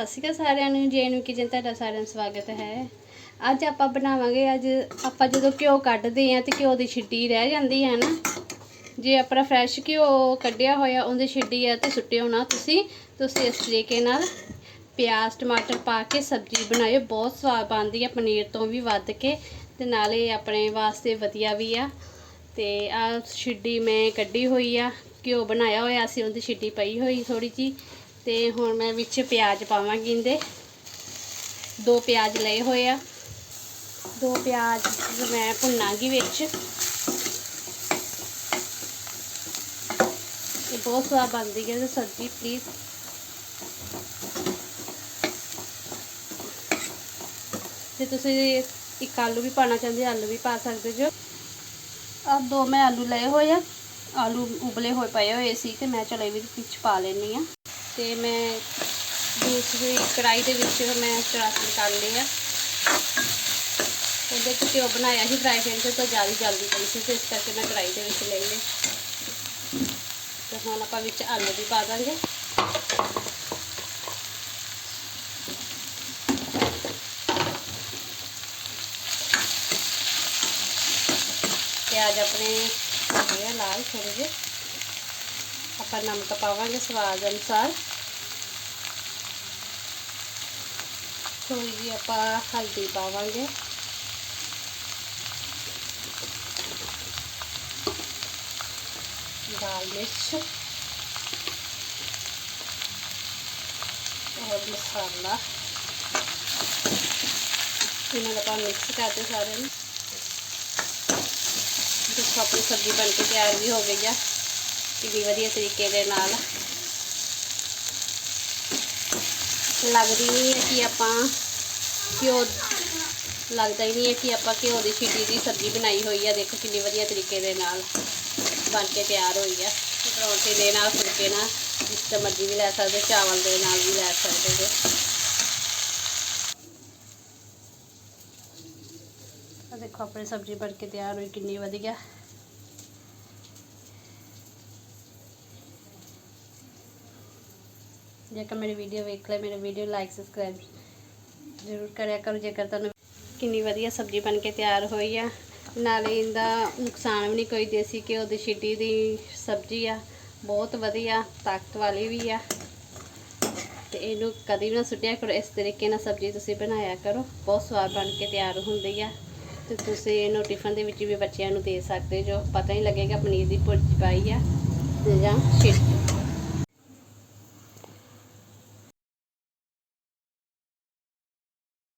ਸਤਿ ਸ਼੍ਰੀ ਅਕਾਲ ਸਾਰਿਆਂ ਨੂੰ, ਜੇ ਜੇਨੂ ਕਿਚਨ ਤੁਹਾਡਾ ਸਾਰਿਆਂ ਦਾ ਸਵਾਗਤ ਹੈ। ਅੱਜ ਆਪਾਂ ਬਣਾਵਾਂਗੇ, ਅੱਜ ਆਪਾਂ ਜਦੋਂ ਘਿਓ ਕੱਢਦੇ ਆ ਤੇ ਘਿਓ ਦੀ ਛਿੱਡੀ ਰਹਿ ਜਾਂਦੀ ਹੈ ਨਾ। ਜੇ ਆਪਣਾ ਫਰੈਸ਼ ਘਿਓ ਕੱਢਿਆ ਹੋਇਆ, ਉਹਦੀ ਛਿੱਡੀ ਆ ਤੇ ਸੁੱਟਿਓ ਨਾ ਤੁਸੀਂ। ਤੁਸੀਂ ਇਸ ਤਰੀਕੇ ਨਾਲ ਪਿਆਜ਼, ਟਮਾਟਰ ਪਾ ਕੇ ਸਬਜ਼ੀ ਬਣਾਇਓ, ਬਹੁਤ ਸਵਾਦ ਬਣਦੀ ਆ ਪਨੀਰ ਤੋਂ ਵੀ ਵੱਧ ਕੇ। ਤੇ ਨਾਲੇ ਆਪਣੇ ਵਾਸਤੇ ਵਧੀਆ ਵੀ ਆ। ਤੇ ਆ ਛਿੱਡੀ ਮੈਂ ਕੱਢੀ ਹੋਈ ਆ, ਘਿਓ ਬਣਾਇਆ ਹੋਇਆ ਸੀ ਉਹਦੀ ਛਿੱਡੀ ਪਈ ਹੋਈ ਥੋੜੀ ਜੀ ਤੇ ਹੁਣ ਮੈਂ ਵਿੱਚ ਪਿਆਜ਼ ਪਾਵਾਂਗੀ ਇਹਦੇ। ਦੋ ਪਿਆਜ਼ ਲਏ ਹੋਏ ਆ। ਦੋ ਪਿਆਜ਼ ਮੈਂ ਭੁੰਨਾਂਗੀ ਵਿੱਚ। ਇਹ ਬਹੁਤ ਸਵਾਦ ਬਣਦੀ ਹੈ ਸਬਜ਼ੀ ਪਲੀਜ਼ ਤੇ ਤੁਸੀਂ ਇੱਕ ਆਲੂ ਵੀ ਪਾਣਾ ਚਾਹੁੰਦੇ ਆਲੂ ਵੀ ਪਾ ਸਕਦੇ ਜੋ। ਆ ਦੋ ਮੈਂ ਆਲੂ ਲਏ ਹੋਏ ਆ। ਆਲੂ ਉਬਲੇ ਹੋਏ ਪਏ ਹੋਏ ਸੀ ਤੇ ਮੈਂ ਚਲੋ ਇਹ ਵੀ ਵਿੱਚ ਪਾ ਲੈਣੀ ਆ ਤੇ ਮੈਂ ਦੂਸਰੀ ਕੜਾਈ ਦੇ ਵਿੱਚ ਮੈਂ ਚਰਾਸੀ ਕਰ ਲਈ ਆ। ਉਹਦੇ ਚ ਘਿਓ ਬਣਾਇਆ ਸੀ ਫਰਾਈ ਪੈਨ ਤੇ ਤਾਂ ਜ਼ਿਆਦਾ ਜਲਦੀ ਪਈ ਸੀ, ਤੇ ਇਸ ਕਰਕੇ ਮੈਂ ਕੜਾਈ ਦੇ ਵਿੱਚ ਲੈ ਲਏ ਤੇ ਹੁਣ ਆਪਾਂ ਵਿੱਚ ਆਲੂ ਵੀ ਪਾ ਦਾਂਗੇ। ਪਿਆਜ਼ ਆਪਣੇ ਹੋ ਗਏ ਆ ਲਾਲ ਥੋੜੇ ਜਿਹੇ ਆਪਾਂ ਨਮਕ ਪਾਵਾਂਗੇ ਸਵਾਦ ਅਨੁਸਾਰ ਥੋੜੀ ਜਿਹੀ ਆਪਾਂ ਹਲਦੀ ਪਾਵਾਂਗੇ ਲਾਲ ਮਿਰਚ ਔਰ ਮਸਾਲਾ ਇਹਨਾਂ ਨੂੰ ਆਪਾਂ ਮਿਕਸ ਕਰਦੇ ਸਾਰੇ ਨੂੰ ਦੇਖੋ ਆਪਣੀ ਸਬਜ਼ੀ ਬਣ ਕੇ ਤਿਆਰ ਵੀ ਹੋ ਗਈ ਆ ਕਿੰਨੀ ਵਧੀਆ ਤਰੀਕੇ ਦੇ ਨਾਲ ਲੱਗਦੀ ਨਹੀਂ ਹੈ ਕਿ ਆਪਾਂ ਘਿਓ, ਲੱਗਦਾ ਹੀ ਨਹੀਂ ਹੈ ਕਿ ਆਪਾਂ ਘਿਓ ਦੀ ਛਿੱਟੀ ਦੀ ਸਬਜ਼ੀ ਬਣਾਈ ਹੋਈ ਆ। ਦੇਖੋ ਕਿੰਨੀ ਵਧੀਆ ਤਰੀਕੇ ਦੇ ਨਾਲ ਬਣ ਕੇ ਤਿਆਰ ਹੋਈ ਆ। ਪਰੌਂਠੇ ਦੇ ਨਾਲ, ਫੁਲਕੇ ਨਾਲ, ਜਿਸ ਤਰ੍ਹਾਂ ਮਰਜ਼ੀ ਵੀ ਲੈ ਸਕਦੇ, ਚਾਵਲ ਦੇ ਨਾਲ ਵੀ ਲੈ ਸਕਦੇ ਜੇ। ਦੇਖੋ, ਆਪਣੀ ਸਬਜ਼ੀ ਬਣ ਕੇ ਤਿਆਰ ਹੋਈ, ਕਿੰਨੀ ਵਧੀਆ। ਜੇਕਰ ਮੇਰੀ ਵੀਡੀਓ ਵੇਖ ਲੈ ਮੇਰੇ ਵੀਡੀਓ ਲਾਈਕ ਸਬਸਕ੍ਰਾਈਬ ਜ਼ਰੂਰ ਕਰਿਆ ਕਰੋ, ਜੇਕਰ ਤੁਹਾਨੂੰ ਕਿੰਨੀ ਵਧੀਆ ਸਬਜ਼ੀ ਬਣ ਕੇ ਤਿਆਰ ਹੋਈ ਆ। ਨਾਲੇ ਇਹਦਾ ਨੁਕਸਾਨ ਵੀ ਨਹੀਂ ਕੋਈ ਦੇਸੀ ਘਿਓ ਦੀ, ਛਿੱਟੀ ਦੀ ਸਬਜ਼ੀ ਆ, ਬਹੁਤ ਵਧੀਆ, ਤਾਕਤ ਵਾਲੀ ਵੀ ਆ। ਤੇ ਇਹਨੂੰ ਕਦੀ ਵੀ ਨਾ ਸੁੱਟਿਆ ਕਰੋ, ਇਸ ਤਰੀਕੇ ਨਾਲ ਸਬਜ਼ੀ ਤੁਸੀਂ ਬਣਾਇਆ ਕਰੋ, ਬਹੁਤ ਸਵਾਦ ਬਣ ਕੇ ਤਿਆਰ ਹੁੰਦੀ ਆ। ਤੇ ਤੁਸੀਂ ਇਹਨੂੰ ਟਿਫਨ ਦੇ ਵਿੱਚ ਵੀ ਬੱਚਿਆਂ ਨੂੰ ਦੇ ਸਕਦੇ ਜੋ, ਪਤਾ ਹੀ ਲੱਗੇਗਾ ਪਨੀਰ ਦੀ ਭੁਰਜੀ ਪਾਈ ਆ ਤੇ ਜਾਂ ਛਿੱਟੀ